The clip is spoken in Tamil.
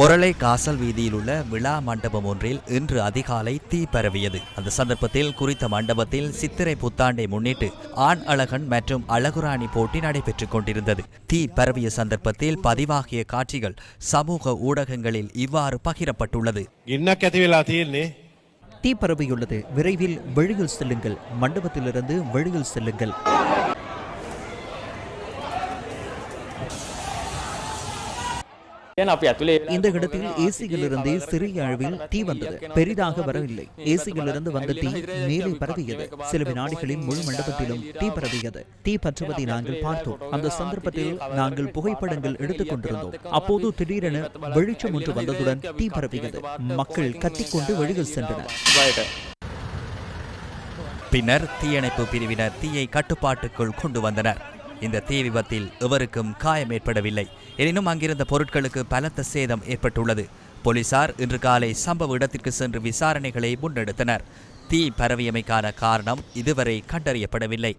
மொரளை காசல் வீதியில் உள்ள விழா மண்டபம் ஒன்றில் இன்று அதிகாலை தீ பரவியது. அந்த சந்தர்ப்பத்தில் குறித்த மண்டபத்தில் சித்திரை புத்தாண்டை முன்னிட்டு ஆண் அழகன் மற்றும் அழகுராணி போட்டி நடைபெற்றுக் கொண்டிருந்தது. தீ பரவிய சந்தர்ப்பத்தில் பதிவாகிய காட்சிகள் சமூக ஊடகங்களில் இவ்வாறு பகிரப்பட்டுள்ளது. என்ன தீ பரவியுள்ளது. விரைவில் வெளியில் செல்லுங்கள். மண்டபத்திலிருந்து வெளியில் செல்லுங்கள். இந்த இடத்தில் ஏசியிலிருந்தே சிறிய அளவில் தீ வந்தது பெரிதாக வரவில்லை ஏசியிலிருந்து வந்த தீ மேலே பரவியது சில வினாடிகளில் முழு மண்டபத்திலும் தீ பரவியது தீ பற்றுவதை நாங்கள் பார்த்தோம் அந்த சந்தர்ப்பத்தில் நாங்கள் புகைப்படங்கள் எடுத்துக் கொண்டிருந்தோம் அப்போது திடீரென வெளிச்சம் ஒன்று வந்ததுடன் தீ பரவியது மக்கள் கத்திக்கொண்டு வெளியில் சென்றனர் பின்னர் தீயணைப்பு பிரிவினர் தீயை கட்டுப்பாட்டுக்குள் கொண்டு வந்தனர் இந்த தீ விபத்தில் எவருக்கும் காயம் ஏற்படவில்லை. எனினும் அங்கிருந்த பொருட்களுக்கு பலத்த சேதம் ஏற்பட்டுள்ளது. போலீசார் இன்று காலை சம்பவ இடத்திற்கு சென்று விசாரணைகளை முன்னெடுத்தனர். தீ பரவியமைக்கான காரணம் இதுவரை கண்டறியப்படவில்லை.